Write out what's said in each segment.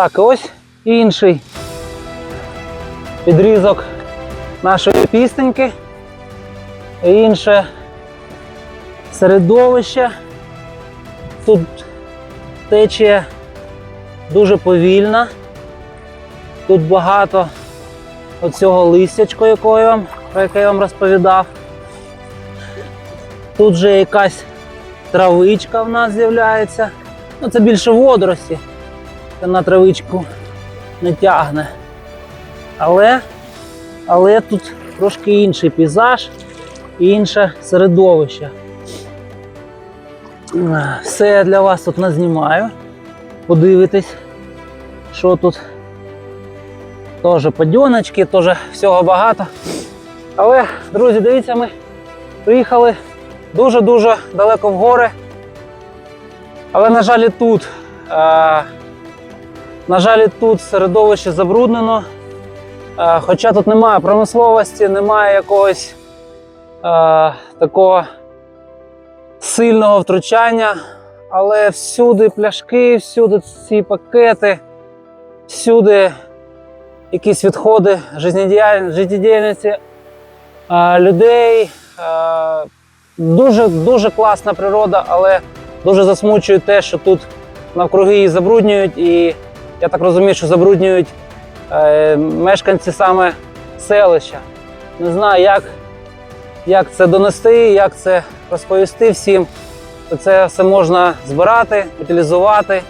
Так, ось інший підрізок нашої пістеньки. Інше середовище. Тут течія дуже повільна. Тут багато оцього листячка, якого вам, про яке я вам розповідав. Тут же якась травичка в нас з'являється. Ну, це більше водорості. На травичку не тягне. Але, але тут трошки інший пейзаж і інше середовище. Все я для вас тут назнімаю. Подивитесь, що тут. Теж падьоночки, теж всього багато. Але, друзі, дивіться, ми приїхали дуже-дуже далеко в гори. Але, на жаль, тут. На жаль, тут середовище забруднено. Хоча тут немає промисловості, немає якогось а, такого сильного втручання. Але всюди пляшки, всюди ці пакети, всюди якісь відходи життєдіяль- життєдіяльності а, людей. Дуже, дуже класна природа, але дуже засмучує те, що тут навкруги її забруднюють, і я так розумію, що забруднюють е, мешканці саме селища. Не знаю, як, як це донести, як це розповісти всім. Це все можна збирати, утилізувати,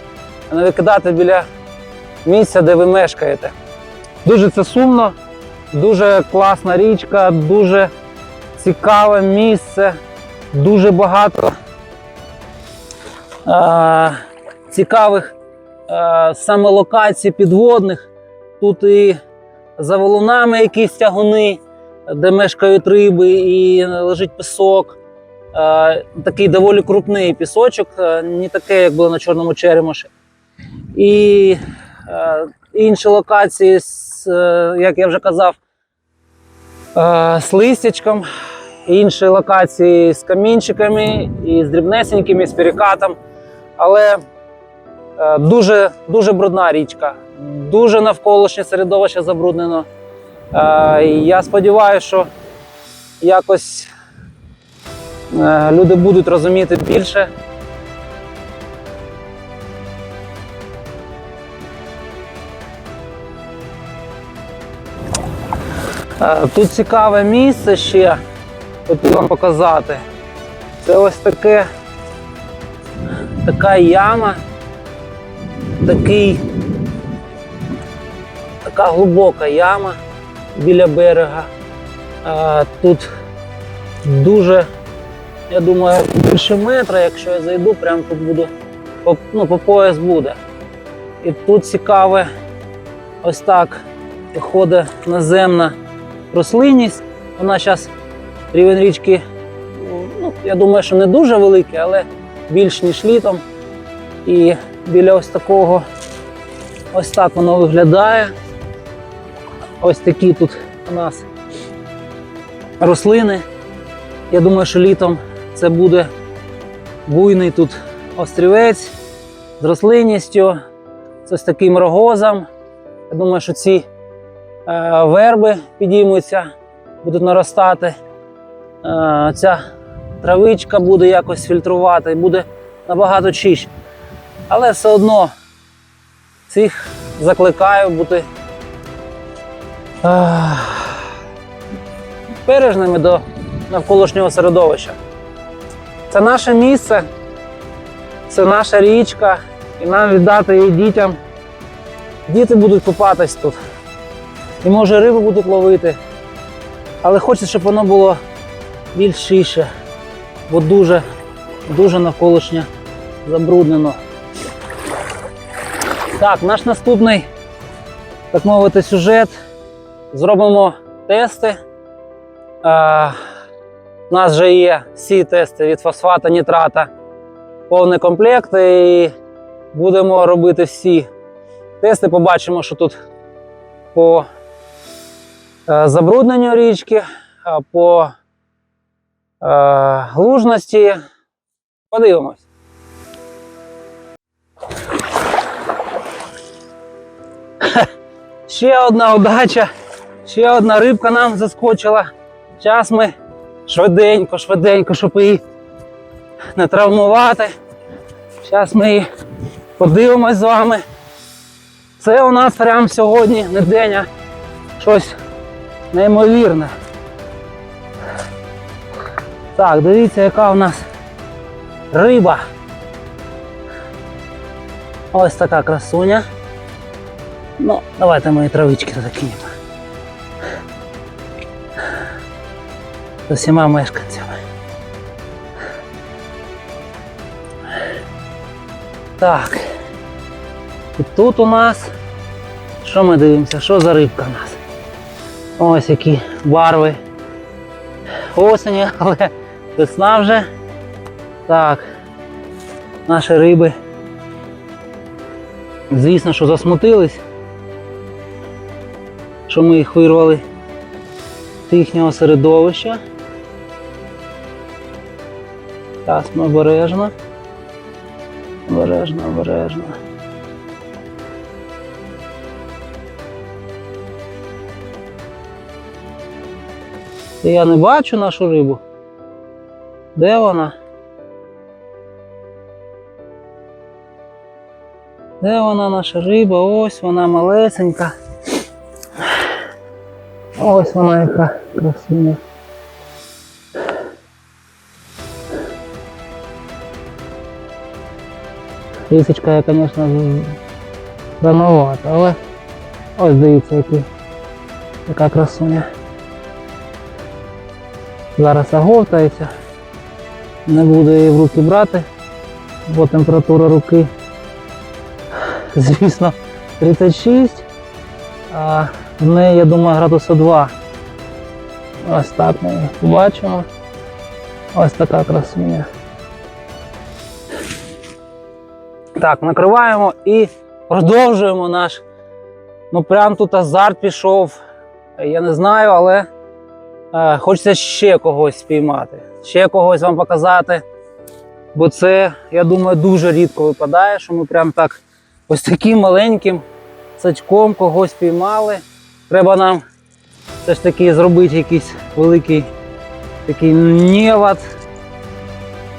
а не викидати біля місця, де ви мешкаєте. Дуже це сумно, дуже класна річка, дуже цікаве місце, дуже багато е, цікавих саме локацій підводних. Тут і за валунами якісь тягуни, де мешкають риби, і лежить пісок. Е, такий доволі крупний пісочок, е, не таке, як було на Чорному Черемоші. І е, інші локації, е, як я вже казав, е, з листячком, інші локації з камінчиками і з дрібнесенькими, з перекатом. Але е, дуже, дуже брудна річка, дуже навколишнє середовище забруднено. Е, я сподіваюся, що якось е, люди будуть розуміти більше. Е, Тут цікаве місце ще хотів вам показати. Це ось таке така яма, такий, така глибока яма біля берега. А, тут дуже, я думаю, більше метра, якщо я зайду, прямо тут буду, ну, по пояс буде. І тут цікаве, ось так виходить наземна рослинність. Вона зараз рівень річки, ну, я думаю, що не дуже великий, але більш ніж літом. І біля ось такого, ось так воно виглядає. Ось такі тут у нас рослини. Я думаю, що літом це буде буйний тут острівець з рослинністю, з ось таким рогозом. Я думаю, що ці е, верби підіймуться, будуть наростати. Е, ця травичка буде якось фільтрувати, і буде набагато чище. Але все одно цих закликаю бути е, бережними до навколишнього середовища. Це наше місце, це наша річка, і нам віддати її дітям. Діти будуть купатись тут. І може риби будуть ловити. Але хочеться, щоб воно було більш чище, бо дуже, дуже навколишнє забруднено. Так, наш наступний, так мовити, сюжет. Зробимо тести. А, у нас вже є всі тести від фосфата, нітрата, повний комплект. І будемо робити всі тести. Побачимо, що тут по е, забрудненню річки, по е, лужності. Подивимось. Ще одна удача, ще одна рибка нам заскочила. Зараз ми швиденько, швиденько, щоб її не травмувати. Зараз ми її подивимось з вами. Це у нас прямо сьогодні не день, а щось неймовірне. Так, дивіться, яка у нас риба. Ось така красуня. Ну, давайте мої травички туди кинемо. З усіма мешканцями. Так. І тут у нас. Що ми дивимося? Що за рибка у нас? Ось які барви. Осені, але весна вже. Так. Наші риби. Звісно, що засмутились, що ми їх вирвали з їхнього середовища. Зараз ми обережно. Обережно, обережно. Я не бачу нашу рибу. Де вона? Де вона наша риба? Ось вона малесенька. Ось вона яка. Лісочка, я, звісно, рановата, але ось дивіться, який, яка красуня. Зараз оговтається. Не буду її в руки брати, бо температура руки звісно, 36, а в неї, я думаю, градуса 2. Ось так ми побачимо. Ось така красуня. Так, накриваємо і продовжуємо наш. Ну прям тут азарт пішов. Я не знаю, але е, хочеться ще когось спіймати, ще когось вам показати. Бо це, я думаю, дуже рідко випадає, що ми прям так ось таким маленьким сачком когось піймали. Треба нам все ж таки зробити якийсь великий такий невод,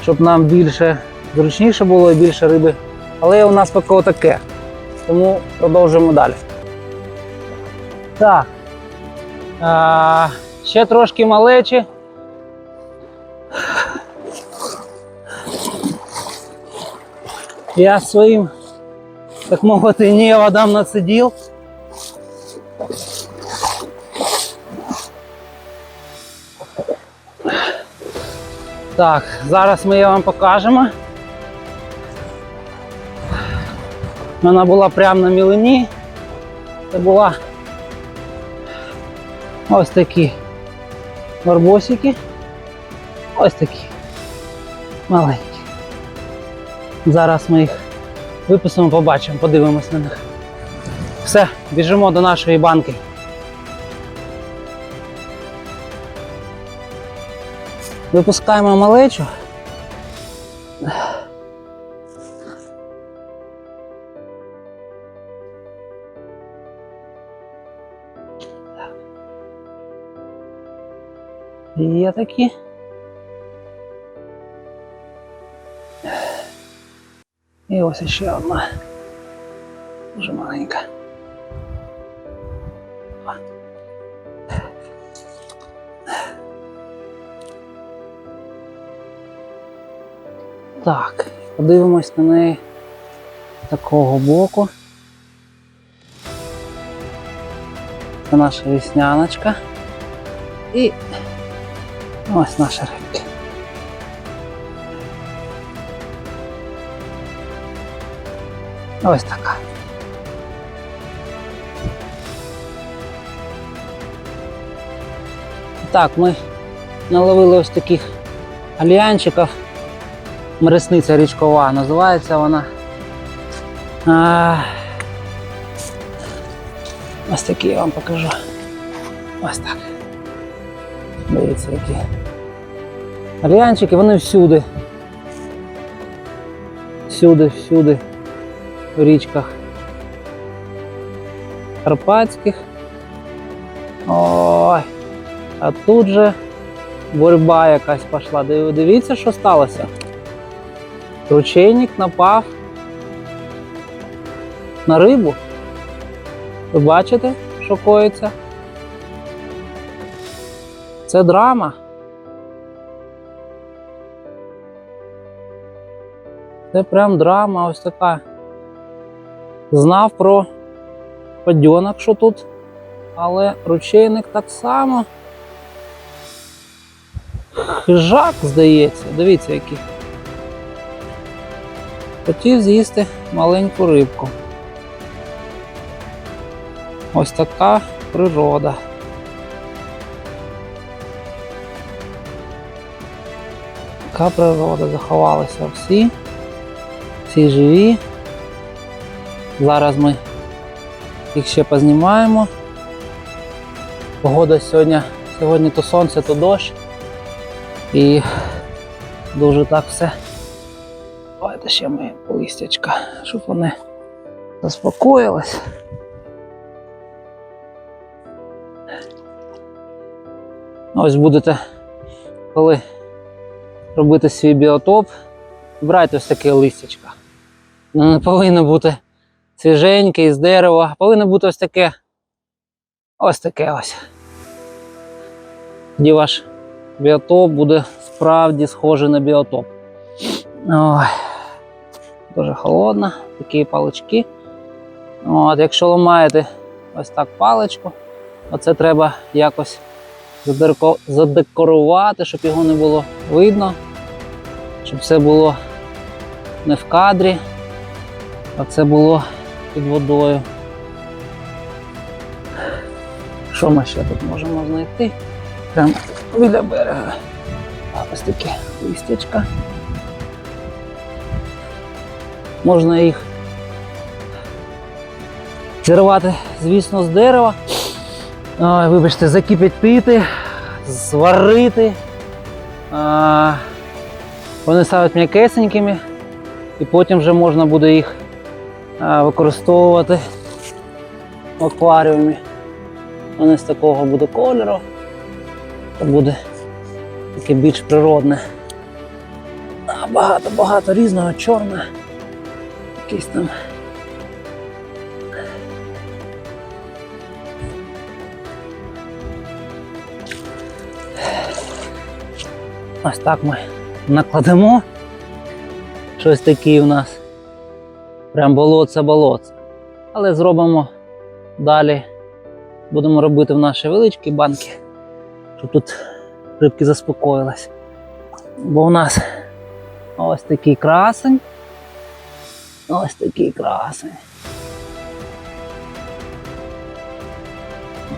щоб нам більше зручніше було і більше риби. Але у нас поки отаке. Тому продовжуємо далі. Так. А, ще трошки малечі. Я своїм так мовити, не водам нацедил. Так, зараз ми її вам покажемо. Вона була прямо на мілині. Це була ось такі барбосики. Ось такі маленькі. Зараз ми їх виписимо, побачимо, подивимось на них. Все, біжимо до нашої банки. Випускаємо малечу. Є такі. І ось ще одна. Дуже маленька. Так, подивимось на неї з такого боку. Це наша вісняночка. І ось наша рибка. Ось така. Так, ми наловили ось таких альянчиків. Мресниця річкова, називається вона. А, ось такі я вам покажу. Ось так. Дивіться, які. Альянчики, вони всюди. Всюди, всюди в річках. карпатських. Ой. А тут же боротьба якась пішла. Див- Дивіться, що сталося. Ручейник напав на рибу. Ви бачите, що коїться? Це драма. Це прям драма ось така. Знав про падьонок, що тут, але ручейник так само. Хижак, здається, дивіться який. Хотів з'їсти маленьку рибку. Ось така природа. Така природа заховалися всі. Всі живі. Зараз ми їх ще познімаємо. Погода сьогодні, сьогодні то сонце, то дощ. І дуже так все. Давайте ще ми листячка, щоб вони заспокоїлись. Ось будете, коли робити свій біотоп, брайте ось таке листячко. Воно не повинно бути свіженьке з дерева, повинно бути ось таке. Ось таке ось. Тоді ваш біотоп буде справді схожий на біотоп. Ой, дуже холодно, такі палички. От, якщо ламаєте ось так паличку, оце треба якось задекорувати, щоб його не було видно, щоб це було не в кадрі, а це було під водою. Що ми ще тут можемо знайти? Прямо біля берега. Ось таке листячка. Можна їх зірвати, звісно, з дерева. Вибачте, закипятити, зварити. Вони ставлять м'якесенькими, і потім вже можна буде їх використовувати в акваріумі. Вони з такого буде кольору. Це буде таке більш природне. Багато-багато різного, чорне. Якийсь там. Ось так ми накладемо. Щось таке у нас. Прям болотце-болотце. Але зробимо далі. Будемо робити в наші величкі банки, щоб тут рибки заспокоїлись. Бо у нас ось такий красень. Ось такий красень.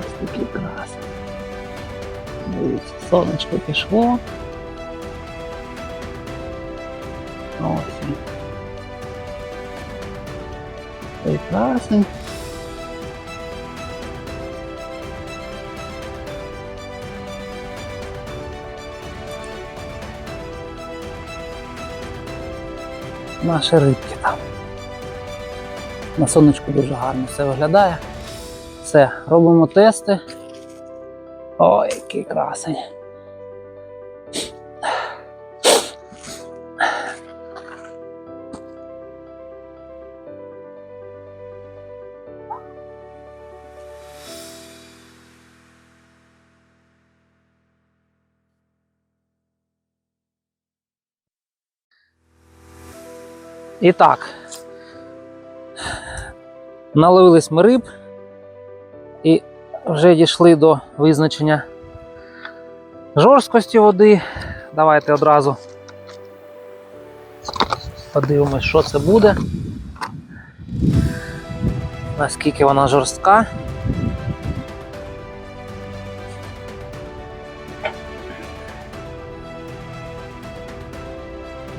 Ось такий красень. Дивіться, сонечко пішло. Ось красень. Наші рибки. На сонечку дуже гарно все виглядає. Все, робимо тести. Ой, який красень. І так. Наловились ми риб і вже дійшли до визначення жорсткості води. Давайте одразу подивимось, що це буде. Наскільки вона жорстка.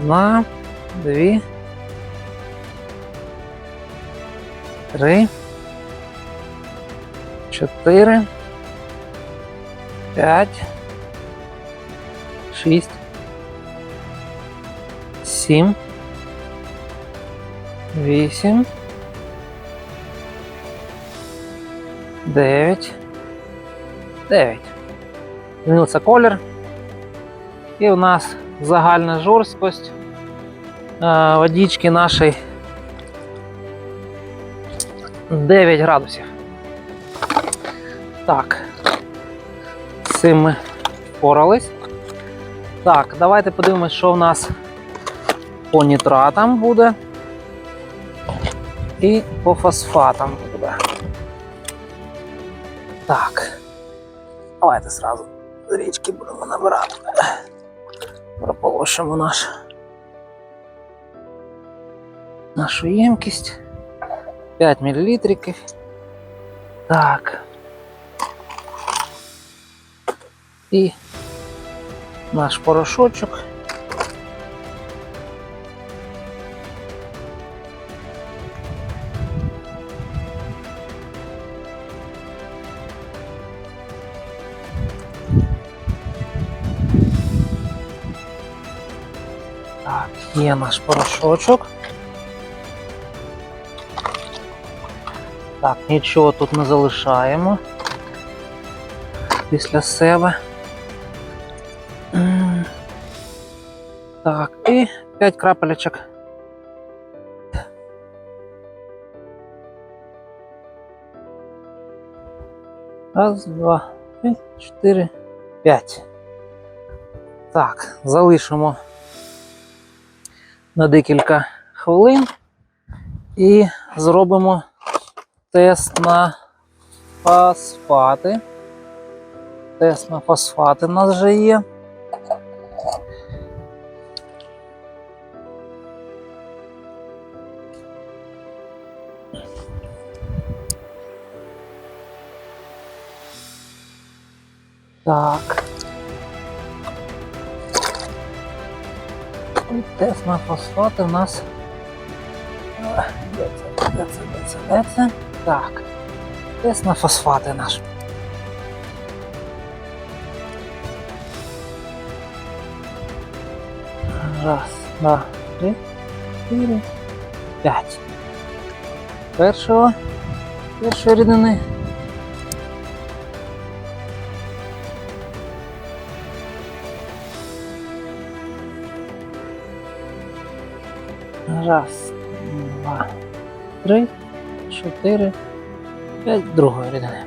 На, дві. Три. Чотири. П'ять. Шість. Сім. Вісім. 9. 9. Змінився колір. І у нас загальна жорсткость е, водички нашої 9 градусів. Так. З цим ми впорались. Так, давайте подивимось, що в нас по нітратам буде. І по фосфатам буде. Так. Давайте зразу з річки будемо набирати. Прополошимо наш, нашу ємкість. 5 мл. Так. І наш порошочок. Так, є наш порошочок. Так, нічого тут не залишаємо після себе. Так, і 5 крапелечок. Раз, два, три, чотири, п'ять. Так, залишимо на декілька хвилин і зробимо тест на фосфати. Тест на фосфати в нас вже є. Так. І тест на фосфати у нас. Де це? Де це? Де це? Де це? Так. Тест на фосфати наш. Раз, два, три, чотири, п'ять. Першого. Першої рідини. Раз, два, три, чотири, п'ять другої рідини.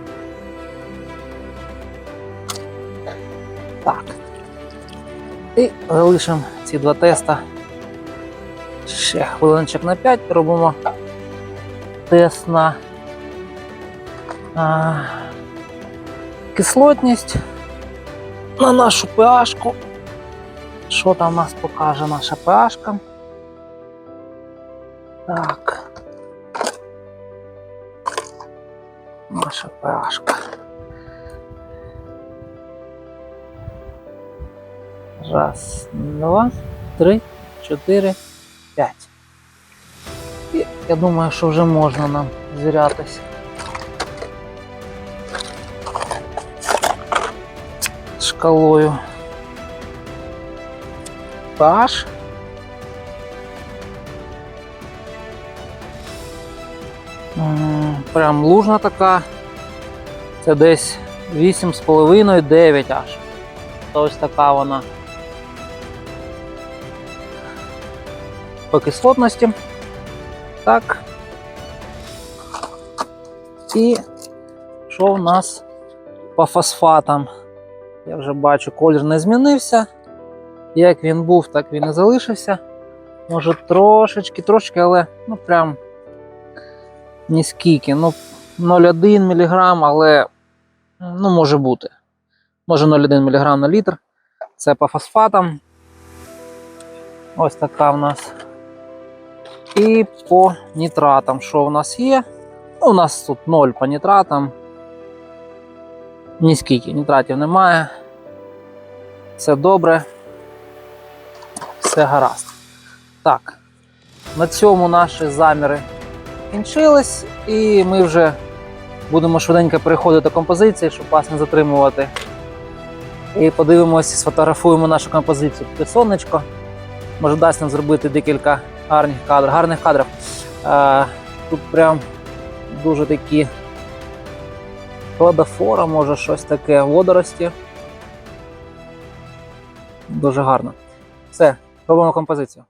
Так. І залишимо ці два теста. Ще хвилинчик на 5 робимо тест на а, кислотність на нашу pH. Що там у нас покаже наша pH? Так. Наша пашка. Раз, два, три, чотири, п'ять. І я думаю, що вже можна нам звірятися. Шкалою. Паш. Прям лужна така. Це десь 8,5-9 аж. То ось така вона. По кислотності. Так. І що в нас по фосфатам? Я вже бачу, колір не змінився. Як він був, так він і залишився. Може трошечки, трошки, але ну прям ні скільки. Ну, 0,1 мг, але ну, може бути. Може 0,1 мг на літр. Це по фосфатам. Ось така в нас. І по нітратам. Що в нас є? Ну, у нас тут 0 по нітратам. Ні скільки, нітратів немає. Все добре. Все гаразд. Так. На цьому наші заміри кінчились, і ми вже будемо швиденько переходити до композиції, щоб вас не затримувати. І подивимося, сфотографуємо нашу композицію під сонечко. Може дасть нам зробити декілька гарних кадрів. Гарних кадрів. Е, тут прям дуже такі Кладофора, може щось таке, водорості. Дуже гарно. Все, робимо композицію.